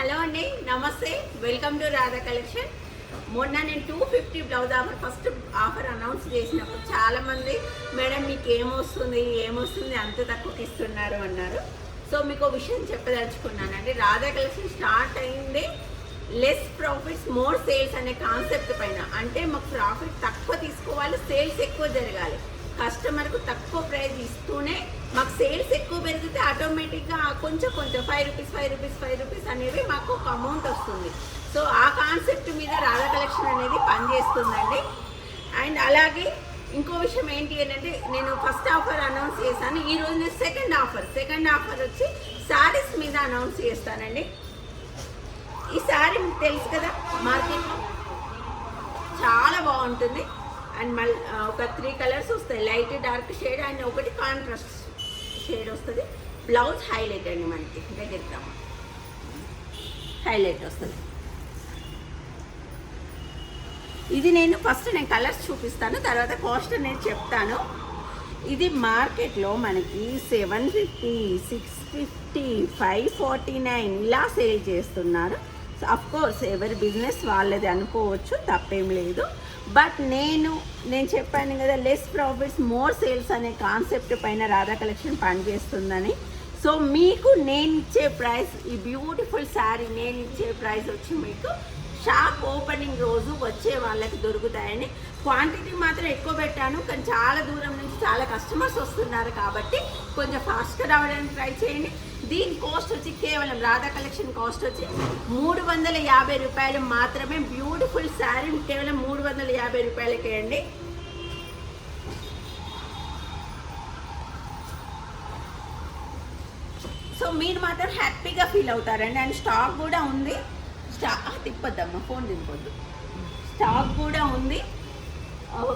Hello అండి నమస్తే. Welcome to Radha collection మొన్న నేను two fifty blouse offer first offer announce చేసినప్పుడు చాలామంది మేడం మీకు ఏమొస్తుంది ఏమొస్తుంది అంత తక్కువకి ఇస్తున్నారు అన్నారు. సో మీకు విషయం చెప్పదలుచుకున్నానండి. రాధా కలెక్షన్ స్టార్ట్ అయింది లెస్ ప్రాఫిట్స్ మోర్ సేల్స్ అనే కాన్సెప్ట్ పైన. అంటే మాకు ప్రాఫిట్ తక్కువ తీసుకోవాలి సేల్స్ ఎక్కువ జరగాలి. కస్టమర్కు తక్కువ ప్రైస్ ఇస్తూనే మాకు సేల్స్ ఎక్కువ పెరిగితే ఆటోమేటిక్గా కొంచెం కొంచెం five rupees five rupees five rupees అనేవి మాకు ఒక అమౌంట్ వస్తుంది. సో ఆ కాన్సెప్ట్ మీద రాధా కలెక్షన్ అనేది పనిచేస్తుందండి. అండ్ అలాగే ఇంకో విషయం ఏంటి అంటే నేను ఫస్ట్ ఆఫర్ అనౌన్స్ చేశాను. ఈ రోజు నేను సెకండ్ ఆఫర్ సెకండ్ ఆఫర్ వచ్చి శారీస్ మీద అనౌన్స్ చేస్తానండి. ఈ శారీ మీకు తెలుసు కదా మార్కెట్లో? చాలా బాగుంటుంది. అండ్ మళ్ళీ ఒక త్రీ కలర్స్ వస్తాయి. లైట్ డార్క్ షేడ్ అండ్ ఒకటి కాంట్రాస్ట్ షేడ్ వస్తుంది. బ్లౌజ్ హైలైట్ అండి మనకి. దగ్గరికి హైలైట్ వస్తుంది. ఇది నేను ఫస్ట్ నేను కలర్స్ చూపిస్తాను తర్వాత కాస్ట్ నేను చెప్తాను. ఇది మార్కెట్లో మనకి seven fifty six fifty five forty nine ఇలా సేల్ చేస్తున్నారు. అఫ్కోర్స్ ఎవరి బిజినెస్ వాళ్ళది అనుకోవచ్చు తప్పేం లేదు. బట్ నేను నేను చెప్పాను కదా లెస్ ప్రాఫిట్స్ మోర్ సేల్స్ అనే కాన్సెప్ట్ పైన రాధా కలెక్షన్ పనిచేస్తుందని. సో మీకు నేను ఇచ్చే ప్రైస్ ఈ బ్యూటిఫుల్ శారీ నేను ఇచ్చే ప్రైస్ వచ్చి మీకు షాప్ ఓపెనింగ్ రోజు వచ్చే వాళ్ళకి దొరుకుతాయని. క్వాంటిటీ మాత్రం ఎక్కువ పెట్టాను కానీ చాలా దూరం నుంచి చాలా కస్టమర్స్ వస్తున్నారు కాబట్టి కొంచెం ఫాస్ట్గా రావడానికి ట్రై చేయండి. దీని కాస్ట్ వచ్చి కేవలం రాధా కలెక్షన్ కాస్ట్ వచ్చి మూడు వందల యాభై రూపాయలు మాత్రమే. బ్యూటిఫుల్ శారీ కేవలం మూడు వందల యాభై రూపాయలకే అండి. సో మీరు మాత్రం హ్యాపీగా ఫీల్ అవుతారండి. అండ్ స్టాక్ కూడా ఉంది. స్టాక్ తిప్పద్దమ్మ తిప్పొద్దమ్మా ఫోన్ తిప్పొద్దు స్టాక్ కూడా ఉంది.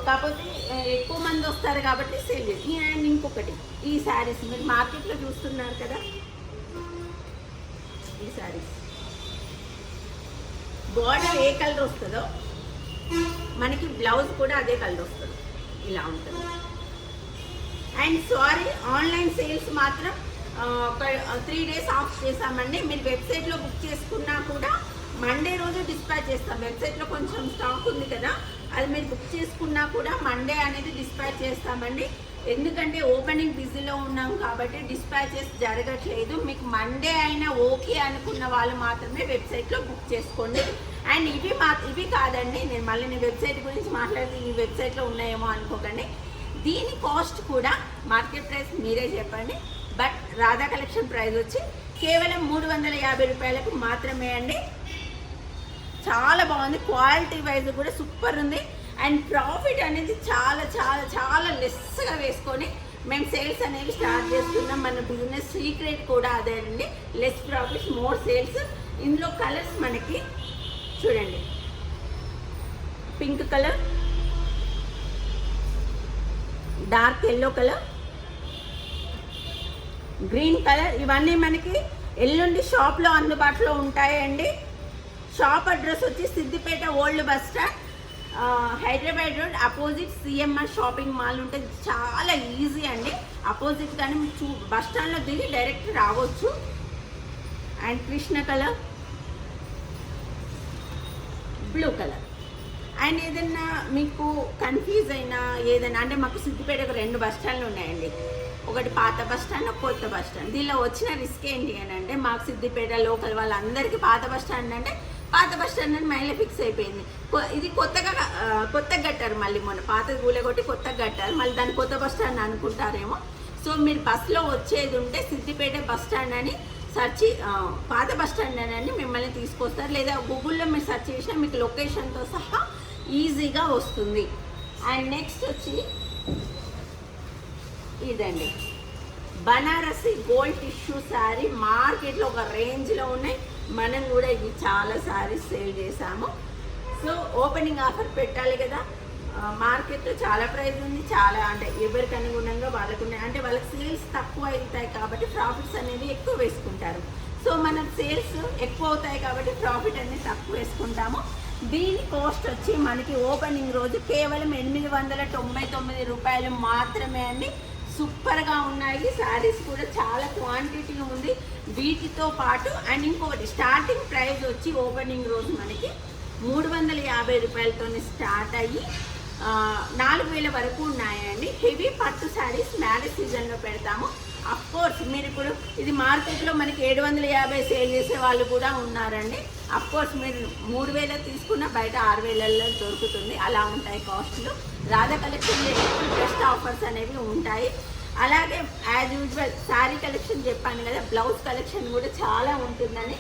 కాకపోతే ఎక్కువ మంది వస్తారు కాబట్టి సేల్ చేసి అండ్ ఇంకొకటి ఈ శారీస్ మీరు మార్కెట్లో చూస్తున్నారు కదా. ఈ శారీస్. బార్డర్ ఏ కలర్ వస్తుందో మనకి బ్లౌజ్ కూడా అదే కలర్ వస్తుంది. ఇలా ఉంటుంది. అండ్ సారీ ఆన్లైన్ సేల్స్ మాత్రం ఒక త్రీ డేస్ ఆఫ్ చేసామండి మీరు వెబ్సైట్లో బుక్ చేసుకున్నా కూడా మండే రోజు డిస్పాచ్ చేస్తాం. వెబ్సైట్లో కొంచెం స్టాక్ ఉంది కదా అది మీరు బుక్ చేసుకున్నా కూడా మండే అనేది డిస్పాచ్ చేస్తామండి. ఎందుకంటే ఓపెనింగ్ బిజీలో ఉన్నాం కాబట్టి డిస్పాచెస్ జరగట్లేదు. మీకు మండే అయినా ఓకే అనుకున్న వాళ్ళు మాత్రమే వెబ్సైట్లో బుక్ చేసుకోండి. అండ్ ఇవి మా ఇవి కాదండి నేను మళ్ళీ నేను వెబ్సైట్ గురించి మాట్లాడితే ఈ వెబ్సైట్లో ఉన్నాయేమో అనుకోకండి. దీని కాస్ట్ కూడా మార్కెట్ ప్రైస్ మీరే చెప్పండి. బట్ రాధా కలెక్షన్ ప్రైస్ వచ్చి కేవలం మూడు వందల యాభై రూపాయలకు మాత్రమే అండి. చాలా బాగుంది. క్వాలిటీ వైజ్ కూడా సూపర్ ఉంది. అండ్ ప్రాఫిట్ అనేది చాలా చాలా చాలా లెస్గా వేస్తుంది. మేము సేల్స్ అనేవి స్టార్ట్ చేస్తున్నాం. మన బిజినెస్ సీక్రెట్ కూడా అదే అండి. లెస్ ప్రాఫిట్ మోర్ సేల్స్ ఇందులో కలర్స్ మనకి చూడండి. Pink colour dark yellow colour green colour ఇవన్నీ మనకి ఎల్లుండి షాప్లో అందుబాటులో ఉంటాయండి. షాప్ అడ్రస్ వచ్చి Siddipet old bus stand Hyderabad road opposite CMR shopping mall ఉంటుంది చాలా ఈజీ అండి. అపోజిట్ కానీ మీరు చూ బస్ స్టాండ్లో దిగి డైరెక్ట్ రావచ్చు. And Krishna colour. Blue colour. And ఏదన్నా మీకు కన్ఫ్యూజ్ అయినా ఏదైనా అంటే మాకు సిద్దిపేటకు రెండు బస్ స్టాండ్లు ఉన్నాయండి. ఒకటి పాత బస్ స్టాండ్ ఒక కొత్త బస్ స్టాండ్. దీనిలో వచ్చిన రిస్క్ ఏంటి అని అంటే మాకు సిద్దిపేట లోకల్ వాళ్ళందరికీ పాత బస్ స్టాండ్ అంటే పాత బస్ స్టాండ్ అని మైండ్లో ఫిక్స్ అయిపోయింది. ఇది కొత్తగా కొత్తగా కట్టారు మళ్ళీ మొన్న. పాత కూలగొట్టి కొత్తగా కట్టారు మళ్ళీ దాన్ని కొత్త బస్ స్టాండ్ అనుకుంటారేమో. సో మీరు బస్సులో వచ్చేది ఉంటే సిద్దిపేట బస్ స్టాండ్ అని సర్చ్ పాత బస్ స్టాండ్ అని మిమ్మల్ని తీసుకొస్తారు. లేదా గూగుల్లో మీరు సెర్చ్ చేసినా మీకు లొకేషన్తో సహా ఈజీగా వస్తుంది. అండ్ నెక్స్ట్ వచ్చి ఇదండి. బనారసి గోల్డ్ టిష్యూ శారీ మార్కెట్లో ఒక రేంజ్లో ఉన్నాయి. మనం కూడా ఇవి చాలా సారీస్ సేల్ చేసాము సో ఓపెనింగ్ ఆఫర్ పెట్టాలి కదా. మార్కెట్లో చాలా ప్రైస్ ఉంది. చాలా అంటే ఎవరికి అనుగుణంగా వాళ్ళకు ఉన్నాయి. అంటే వాళ్ళకి సేల్స్ తక్కువ అవుతాయి కాబట్టి ప్రాఫిట్స్ అనేది ఎక్కువ వేసుకుంటారు. సో మనం సేల్స్ ఎక్కువ అవుతాయి కాబట్టి ప్రాఫిట్ అనేది తక్కువ వేసుకుంటాము. దీని కాస్ట్ వచ్చి మనకి ఓపెనింగ్ రోజు కేవలం ఎనిమిది వందల తొంభై తొమ్మిది రూపాయలు మాత్రమే అండి. సూపర్గా ఉన్నాయి. శారీస్ కూడా చాలా క్వాంటిటీ ఉంది. వీటితో పాటు అండ్ ఇంకొకటి స్టార్టింగ్ ప్రైస్ వచ్చి ఓపెనింగ్ రోజు మనకి మూడు వందల యాభై రూపాయలతోనే స్టార్ట్ అయ్యి నాలుగు వేల వరకు ఉన్నాయండి. హెవీ పట్టు శారీస్ మ్యారేజ్ సీజన్లో పెడతాము. అఫ్ కోర్స్ మీరు ఇప్పుడు ఇది మార్కెట్లో మనకి ఏడు వందల యాభై సేల్ చేసే వాళ్ళు కూడా ఉన్నారండి. అఫ్ కోర్స్ మీరు మూడు వేల తీసుకున్న బయట ఆరు వేలల్లో దొరుకుతుంది. అలా ఉంటాయి కాస్ట్లు రాధా కలెక్షన్లో ఎక్కువ బెస్ట్ ఆఫర్స్ అనేవి ఉంటాయి. అలాగే యాజ్ యూజువల్ శారీ కలెక్షన్ చెప్పాను కదా బ్లౌజ్ కలెక్షన్ కూడా చాలా ఉంటుందని.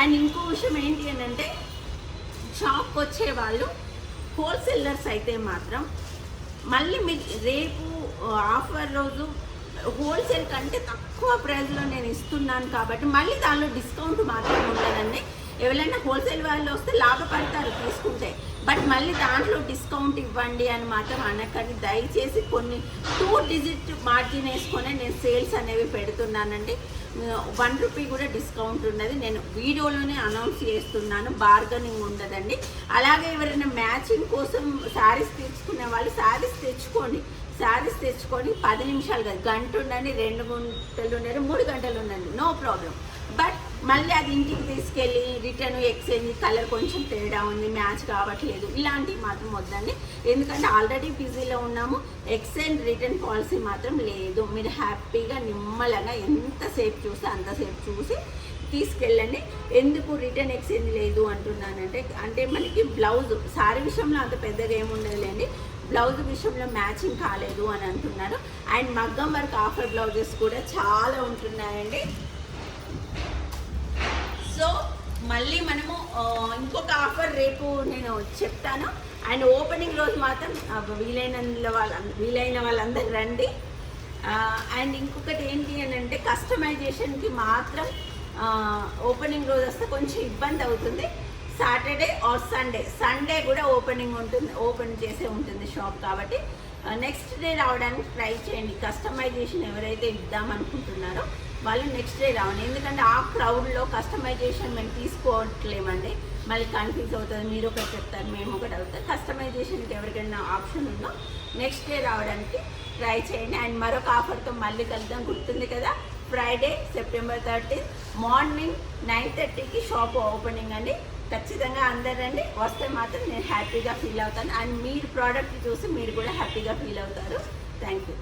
అండ్ ఇంకో విషయం ఏంటి అని అంటే షాప్కి వచ్చే వాళ్ళు హోల్సేలర్స్ అయితే మాత్రం మళ్ళీ మీ రేపు ఆఫర్ రోజు హోల్సేల్ కంటే తక్కువ ప్రైస్లో నేను ఇస్తున్నాను కాబట్టి మళ్ళీ దానిలో డిస్కౌంట్ మాత్రం ఉండదండి. ఎవరైనా హోల్సేల్ వాళ్ళు వస్తే లాభపడతారు తీసుకుంటే. బట్ మళ్ళీ దాంట్లో డిస్కౌంట్ ఇవ్వండి అని మాత్రం అనకండి. దయచేసి కొన్ని టూ డిజిట్ మార్జిన్ వేసుకొని నేను సేల్స్ అనేవి పెడుతున్నానండి. వన్ రూపీ కూడా డిస్కౌంట్ ఉన్నది. నేను వీడియోలోనే అనౌన్స్ చేస్తున్నాను. బార్గనింగ్ ఉండదండి. అలాగే ఎవరైనా మ్యాచింగ్ కోసం శారీస్ తెచ్చుకునే వాళ్ళు శారీస్ తెచ్చుకోండి శారీస్ తెచ్చుకొని పది నిమిషాలు కాదు గంట ఉండండి రెండు గంటలు ఉండండి మూడు గంటలు ఉండండి. No problem. మళ్ళీ అది ఇంటికి తీసుకెళ్ళి రిటర్న్ ఎక్స్చేంజ్ కలర్ కొంచెం తేడా ఉంది మ్యాచ్ కావట్లేదు. ఇలాంటివి మాత్రం వద్దండి. ఎందుకంటే ఆల్రెడీ బిజీలో ఉన్నాము. ఎక్స్చేంజ్ రిటర్న్ పాలసీ మాత్రం లేదు. మీరు హ్యాపీగా నిమ్మలంగా ఎంతసేపు చూస్తే అంతసేపు చూసి తీసుకెళ్ళండి. ఎందుకు రిటర్న్ ఎక్స్చేంజ్ లేదు అంటున్నానంటే అంటే మనకి బ్లౌజ్ సారీ విషయంలో అంత పెద్దగా ఏముండదులేండి బ్లౌజ్ విషయంలో మ్యాచింగ్ కాలేదు అని అంటున్నారు. అండ్ మగ్గం వర్క్ ఆఫర్ బ్లౌజెస్ కూడా చాలా ఉంటున్నాయండి. సో మళ్ళీ మనము ఇంకొక ఆఫర్ రేపు నేను చెప్తాను. అండ్ ఓపెనింగ్ రోజు మాత్రం వీలైన వాళ్ళ వీలైన వాళ్ళందరూ రండి. అండ్ ఇంకొకటి ఏంటి అని అంటే కస్టమైజేషన్కి మాత్రం ఓపెనింగ్ రోజు వస్తే కొంచెం ఇబ్బంది అవుతుంది. సాటర్డే ఆర్ సండే సండే కూడా ఓపెనింగ్ ఉంటుంది ఓపెన్ చేసే ఉంటుంది షాప్ కాబట్టి. Uh, నెక్స్ట్ డే రావడానికి ట్రై చేయండి. కస్టమైజేషన్ ఎవరైతే ఇద్దాం అనుకుంటున్నారో వాళ్ళు నెక్స్ట్ డే రావండి ఎందుకంటే ఆ క్రౌడ్లో కస్టమైజేషన్ మేము తీసుకోవట్లేమండి. మళ్ళీ కన్ఫ్యూజ్ అవుతుంది. మీరు ఒకటి చెప్తారు మేము ఒకటి అవుతారు కస్టమైజేషన్కి ఎవరికైనా ఆప్షన్ ఉందో నెక్స్ట్ డే రావడానికి ట్రై చేయండి. అండ్ మరొక ఆఫర్తో మళ్ళీ కలుద్దాం. గుర్తుంది కదా? Friday September thirteen morning nine థర్టీకి షాప్ ఓపెనింగ్ అండి. ఖచ్చితంగా అందరండి. వస్తే మాత్రం నేను హ్యాపీగా ఫీల్ అవుతాను. అండ్ మీరు ప్రోడక్ట్ చూసి మీరు కూడా హ్యాపీగా ఫీల్ అవుతారు. Thank you